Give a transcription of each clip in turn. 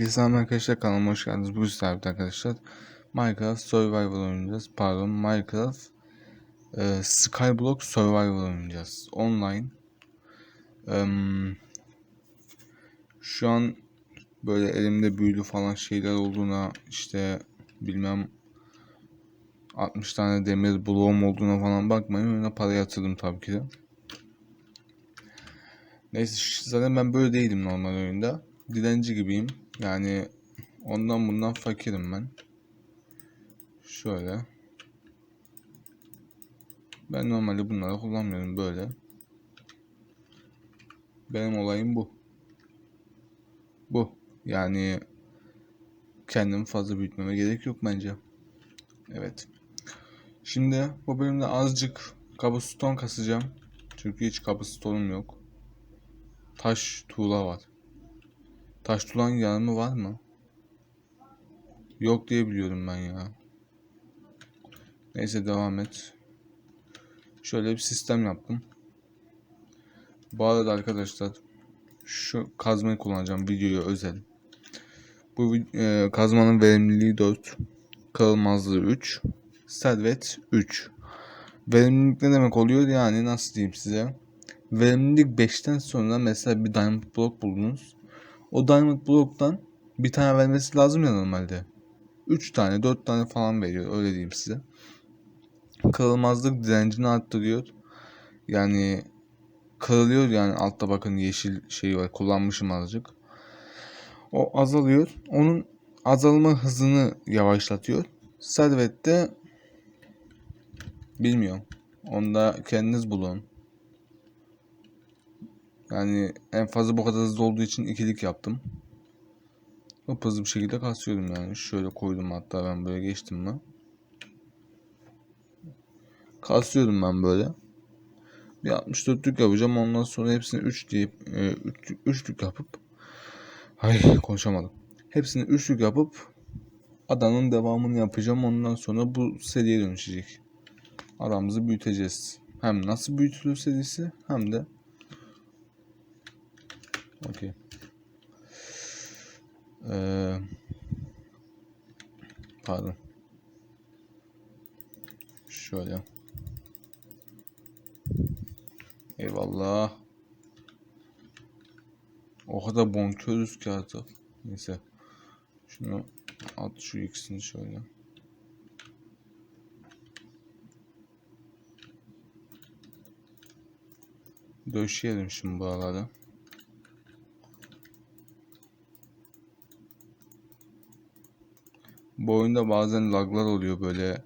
Herkese selam arkadaşlar kanalıma hoş geldiniz. Bugün sizlerle arkadaşlar Minecraft Survival oynayacağız. Pardon Minecraft e, Skyblock Survival oynayacağız. Online. Em, şu an böyle elimde büyülü falan şeyler olduğuna işte bilmem 60 tane demir bloğum olduğuna falan bakmayın. Öyle para yatırdım tabii ki de. Neyse zaten ben böyle değilim normal oyunda. Dilenci gibiyim. Yani ondan bundan fakirim ben. Şöyle. Ben normalde bunları kullanmıyorum böyle. Benim olayım bu. Bu. Yani kendimi fazla büyütmeme gerek yok bence. Evet. Şimdi bu bölümde azıcık kabuston kasacağım. Çünkü hiç kabustonum yok. Taş tuğla var. Taş tuğlanın yanımı var mı? Yok diye biliyorum ben ya. Neyse devam et. Şöyle bir sistem yaptım. Bu arada arkadaşlar şu kazmayı kullanacağım videoya özel. Bu e, kazmanın verimliliği 4, kırılmazlığı 3, servet 3. Verimlilik ne demek oluyor yani nasıl diyeyim size? Verimlilik 5'ten sonra mesela bir diamond block buldunuz. O diamond block'tan bir tane vermesi lazım ya normalde. 3 tane 4 tane falan veriyor öyle diyeyim size. Kırılmazlık direncini arttırıyor. Yani kırılıyor yani altta bakın yeşil şey var kullanmışım azıcık. O azalıyor. Onun azalma hızını yavaşlatıyor. Servette bilmiyorum. Onda kendiniz bulun. Yani en fazla bu kadar hızlı olduğu için ikilik yaptım. Hıp hızlı bir şekilde kasıyorum yani. Şöyle koydum hatta ben böyle geçtim mi. Kasıyorum ben böyle. Bir 64'lük yapacağım. Ondan sonra hepsini 3 deyip 3 e, yapıp ay konuşamadım. Hepsini üçlük yapıp adanın devamını yapacağım. Ondan sonra bu seriye dönüşecek. Adamımızı büyüteceğiz. Hem nasıl büyütülür serisi hem de Okey. Ee, pardon. Şöyle. Eyvallah. O kadar bonkörüz ki artık. Neyse. Şunu at şu ikisini şöyle. Döşeyelim şimdi buraları. Bu oyunda bazen laglar oluyor böyle.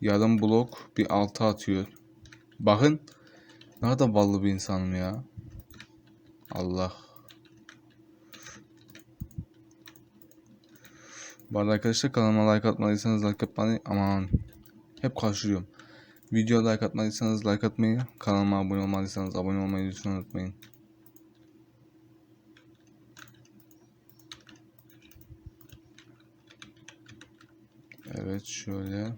Yarım blok bir altı atıyor. Bakın. Ne kadar ballı bir insanım ya. Allah. Bu arada arkadaşlar kanalıma like atmadıysanız like atmayı aman hep karşılıyorum. Videoya like atmadıysanız like atmayı, kanalıma abone olmadıysanız abone olmayı lütfen unutmayın. Evet şöyle.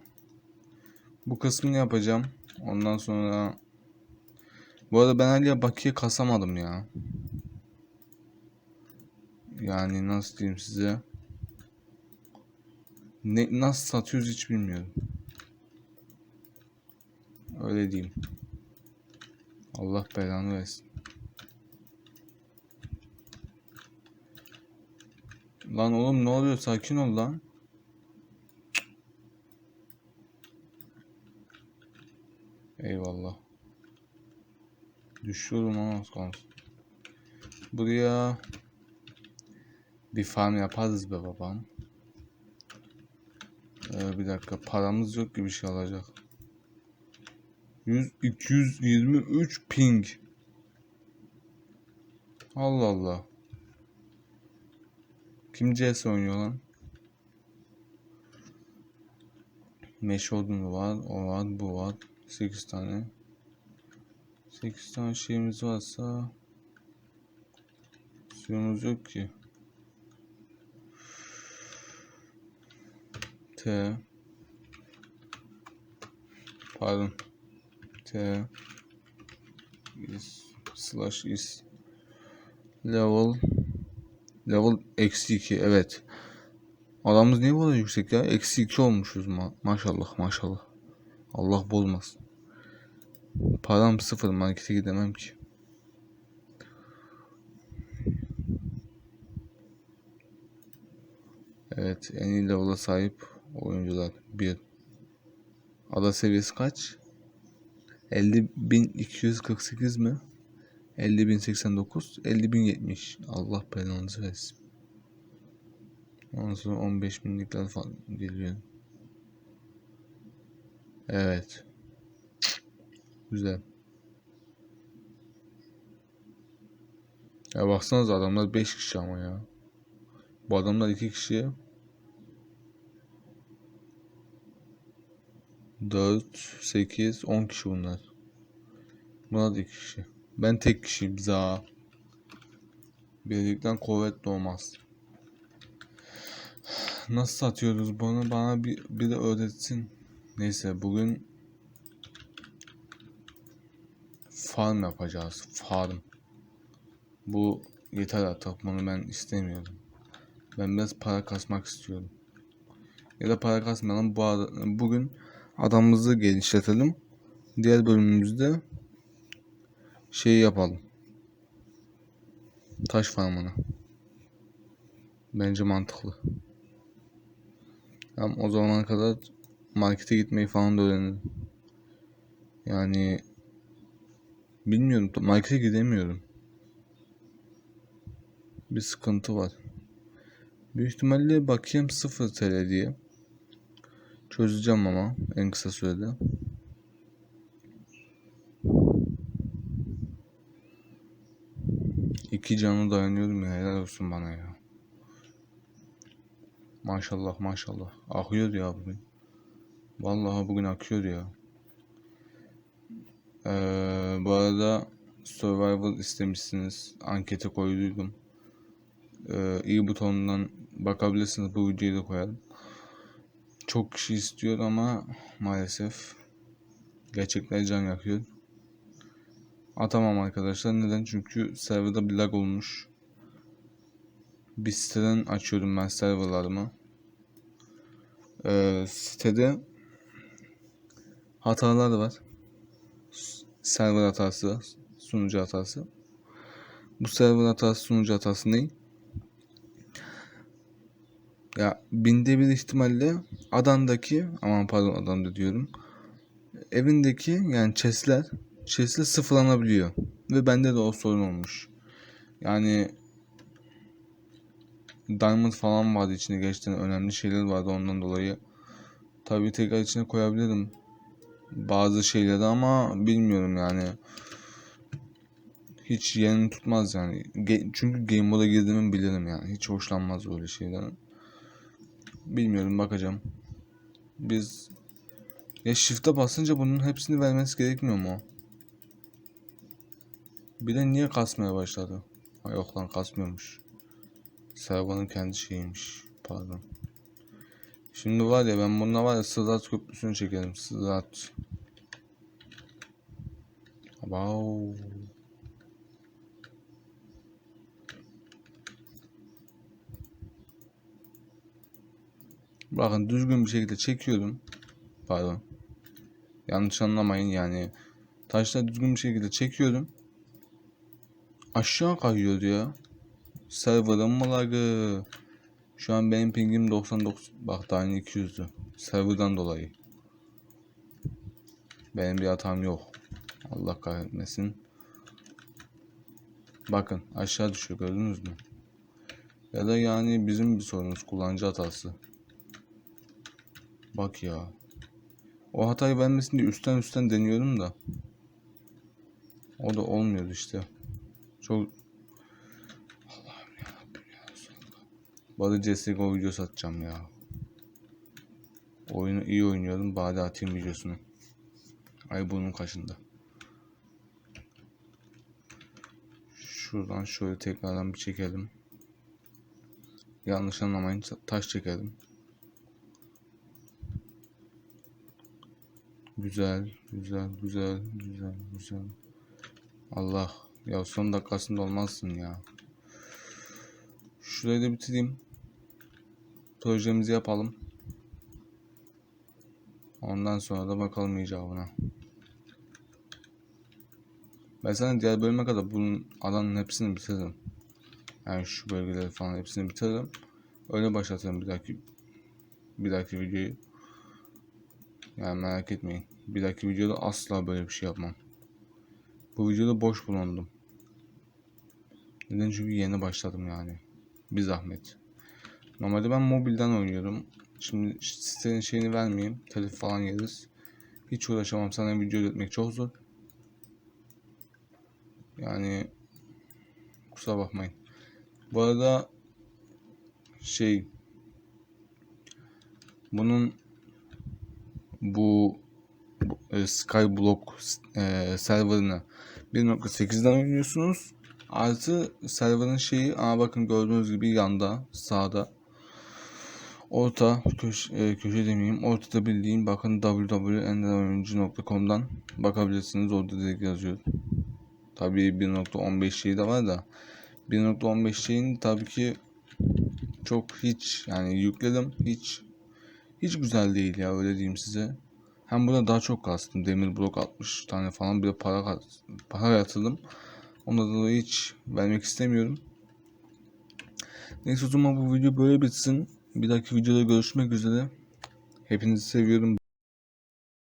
Bu kısmını yapacağım. Ondan sonra bu arada ben hala bakiye kasamadım ya. Yani nasıl diyeyim size? Ne, nasıl satıyoruz hiç bilmiyorum. Öyle diyeyim. Allah belanı versin. Lan oğlum ne oluyor? Sakin ol lan. Eyvallah. Düşüyorum ama kalsın. Buraya bir farm yaparız be babam. Ee, bir dakika paramız yok gibi bir şey alacak. 100 223 ping. Allah Allah. Kim CS oynuyor lan? Meş odunu var, o var, bu var. 8 tane. 8 tane şeyimiz varsa suyumuz yok ki. T pardon T is slash is level Level eksi 2 evet. Adamımız niye bu kadar yüksek ya? Eksi 2 olmuşuz ma maşallah maşallah. Allah bozmasın. Param sıfır markete gidemem ki. Evet en iyi level'a sahip oyuncular 1. Ada seviyesi kaç? 50.248 mi? 50.089 50.070 Allah belanızı versin. Ondan sonra 15 binlikler falan geliyor. Evet. Güzel. Ya baksanıza adamlar 5 kişi ama ya. Bu adamlar 2 kişi. 4, 8, 10 kişi bunlar. Bunlar da 2 kişi. Ben tek kişiyim za. Birlikten kuvvet doğmaz. Nasıl satıyoruz bunu bana bir, bir de öğretsin. Neyse bugün farm yapacağız. Farm. Bu yeter artık bunu ben istemiyorum. Ben biraz para kasmak istiyorum. Ya da para kasmayalım. Bu ara- bugün adamımızı genişletelim. Diğer bölümümüzde şey yapalım. Taş farmını. Bence mantıklı. Hem o zamana kadar markete gitmeyi falan da öğrenelim. Yani bilmiyorum markete gidemiyorum. Bir sıkıntı var. Büyük ihtimalle bakayım 0 TL diye. Çözeceğim ama en kısa sürede. İki canı dayanıyorum ya helal olsun bana ya. Maşallah maşallah. Akıyor ya bugün. Vallahi bugün akıyor ya. Ee, bu arada Survival istemişsiniz. Ankete koyduydum. Ee, iyi butonundan bakabilirsiniz. Bu videoyu da koyarım. Çok kişi istiyor ama maalesef gerçekten can yakıyor. Atamam arkadaşlar. Neden? Çünkü serverda bir lag olmuş. Bir siteden açıyorum ben serverlarımı. Ee, sitede hatalar var. Server hatası, sunucu hatası. Bu server hatası, sunucu hatası ne? Ya binde bir ihtimalle adamdaki, aman pardon adamda diyorum. Evindeki yani chestler, chestler sıfırlanabiliyor. Ve bende de o sorun olmuş. Yani Diamond falan vardı içinde gerçekten önemli şeyler vardı ondan dolayı. Tabii tekrar içine koyabilirim bazı şeyleri ama bilmiyorum yani. Hiç yerini tutmaz yani. Çünkü game moda girdiğimi bilirim yani. Hiç hoşlanmaz öyle şeylerden. Bilmiyorum bakacağım. Biz ya shift'e basınca bunun hepsini vermesi gerekmiyor mu? Bir de niye kasmaya başladı? Ha yok lan kasmıyormuş. Servanın kendi şeyiymiş. Pardon. Şimdi var ya ben bununla var ya Sırat Köprüsü'nü çekerim. Sırat. Wow. Bakın düzgün bir şekilde çekiyorum. Pardon. Yanlış anlamayın yani. Taşla düzgün bir şekilde çekiyorum. Aşağı kayıyor ya. Server'ın mı lagı? Şu an benim pingim 99. Bak daha yeni 200'dü. Server'dan dolayı. Benim bir hatam yok. Allah kahretmesin. Bakın aşağı düşüyor gördünüz mü? Ya da yani bizim bir sorunumuz kullanıcı hatası. Bak ya. O hatayı vermesin diye üstten üstten deniyorum da. O da olmuyor işte. Çok Allah'ım ya ya Bari CSGO videosu atacağım ya. Oyunu iyi oynuyorum. Bari atayım videosunu. Ay bunun kaşında. Şuradan şöyle tekrardan bir çekelim. Yanlış anlamayın taş çekelim. Güzel, güzel, güzel, güzel, güzel. Allah ya son dakikasında olmazsın ya. Şurayı da bitireyim. Projemizi yapalım. Ondan sonra da bakalım icabına. Ben sana diğer bölüme kadar bunun alanın hepsini bitiririm. Yani şu bölgeleri falan hepsini bitiririm. Öyle başlatırım bir dahaki bir dahaki videoyu. Yani merak etmeyin. Bir dahaki videoda asla böyle bir şey yapmam. Bu videoda boş bulundum. Neden? Çünkü yeni başladım yani. Bir zahmet. Normalde ben mobilden oynuyorum. Şimdi sitenin şeyini vermeyeyim. Telif falan yeriz. Hiç uğraşamam. Sana video üretmek çok zor. Yani kusura bakmayın. Bu arada şey bunun bu, bu e, Skyblock e, serverını 1.8'den oynuyorsunuz. Artı serverın şeyi aa bakın gördüğünüz gibi yanda sağda orta köşe, köşe demeyeyim ortada bildiğim bakın www.enderoyuncu.com'dan bakabilirsiniz orada direkt yazıyor. Tabii 1.15 şeyi de var da 1.15 şeyin tabii ki çok hiç yani yükledim hiç hiç güzel değil ya öyle diyeyim size. Hem burada daha çok kastım. Demir blok 60 tane falan bir de para para yatırdım. Ondan dolayı hiç vermek istemiyorum. Neyse o zaman bu video böyle bitsin. Bir dahaki videoda görüşmek üzere. Hepinizi seviyorum.